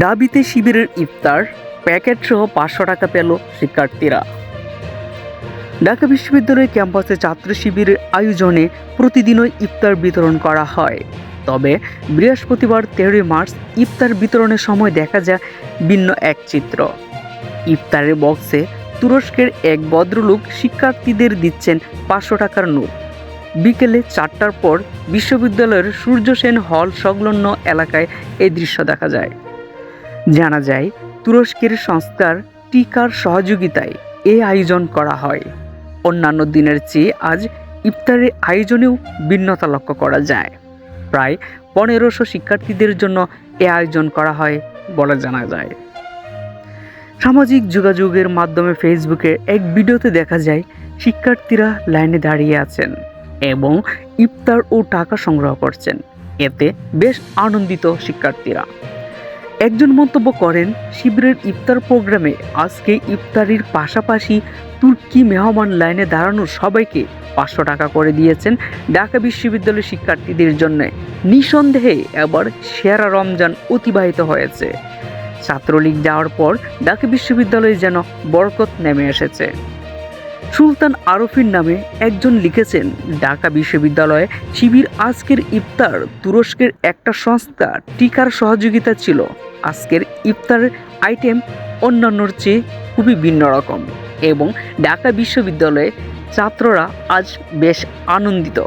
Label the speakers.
Speaker 1: ডাবিতে শিবিরের ইফতার প্যাকেট সহ পাঁচশো টাকা পেল শিক্ষার্থীরা। ঢাকা বিশ্ববিদ্যালয়ের ক্যাম্পাসে ছাত্র শিবিরের আয়োজনে প্রতিদিনই ইফতার বিতরণ করা হয়। তবে বৃহস্পতিবার তেরোই মার্চ ইফতার বিতরণের সময় দেখা যায় ভিন্ন এক চিত্র। ইফতারের বক্সে তুরস্কের এক ভদ্রলোক শিক্ষার্থীদের দিচ্ছেন পাঁচশো টাকার নোট। বিকেলে চারটার পর বিশ্ববিদ্যালয়ের সূর্য সেন হল সংলগ্ন এলাকায় এই দৃশ্য দেখা যায়। জানা যায়, তুরস্কের সংস্কার টিকার সহযোগিতায় এ আয়োজন করা হয়। অন্যান্য দিনের চেয়ে আজ ইফতারের আয়োজনেও ভিন্নতা লক্ষ্য করা যায়। প্রায় পনেরোশো শিক্ষার্থীদের জন্য এ আয়োজন করা হয় বলে জানা যায়। সামাজিক যোগাযোগের মাধ্যমে ফেসবুকে এক ভিডিওতে দেখা যায়, শিক্ষার্থীরা লাইনে দাঁড়িয়ে আছেন এবং ইফতার ও টাকা সংগ্রহ করছেন। এতে বেশ আনন্দিত শিক্ষার্থীরা। একজন মন্তব্য করেন, শিবিরের ইফতার প্রোগ্রামে আজকে ইফতারির পাশাপাশি তুর্কি মেহমান লাইনে দাঁড়ানো সবাইকে পাঁচশো টাকা করে দিয়েছেন ঢাকা বিশ্ববিদ্যালয়ের শিক্ষার্থীদের জন্য। নিঃসন্দেহে এবার সেরা রমজান অতিবাহিত হয়েছে। ছাত্রলীগ যাওয়ার পর ঢাকা বিশ্ববিদ্যালয়ে যেন বরকত নেমে এসেছে। সুলতান আরফিন নামে একজন লিখেছেন, ঢাকা বিশ্ববিদ্যালয়ে শিবির আজকের ইফতার তুরস্কের একটা সংস্থা টিকার সহযোগিতা ছিল। আজকের ইফতার আইটেম অন্যান্যর চেয়ে খুবই ভিন্ন রকম এবং ঢাকা বিশ্ববিদ্যালয়ে ছাত্ররা আজ বেশ আনন্দিত।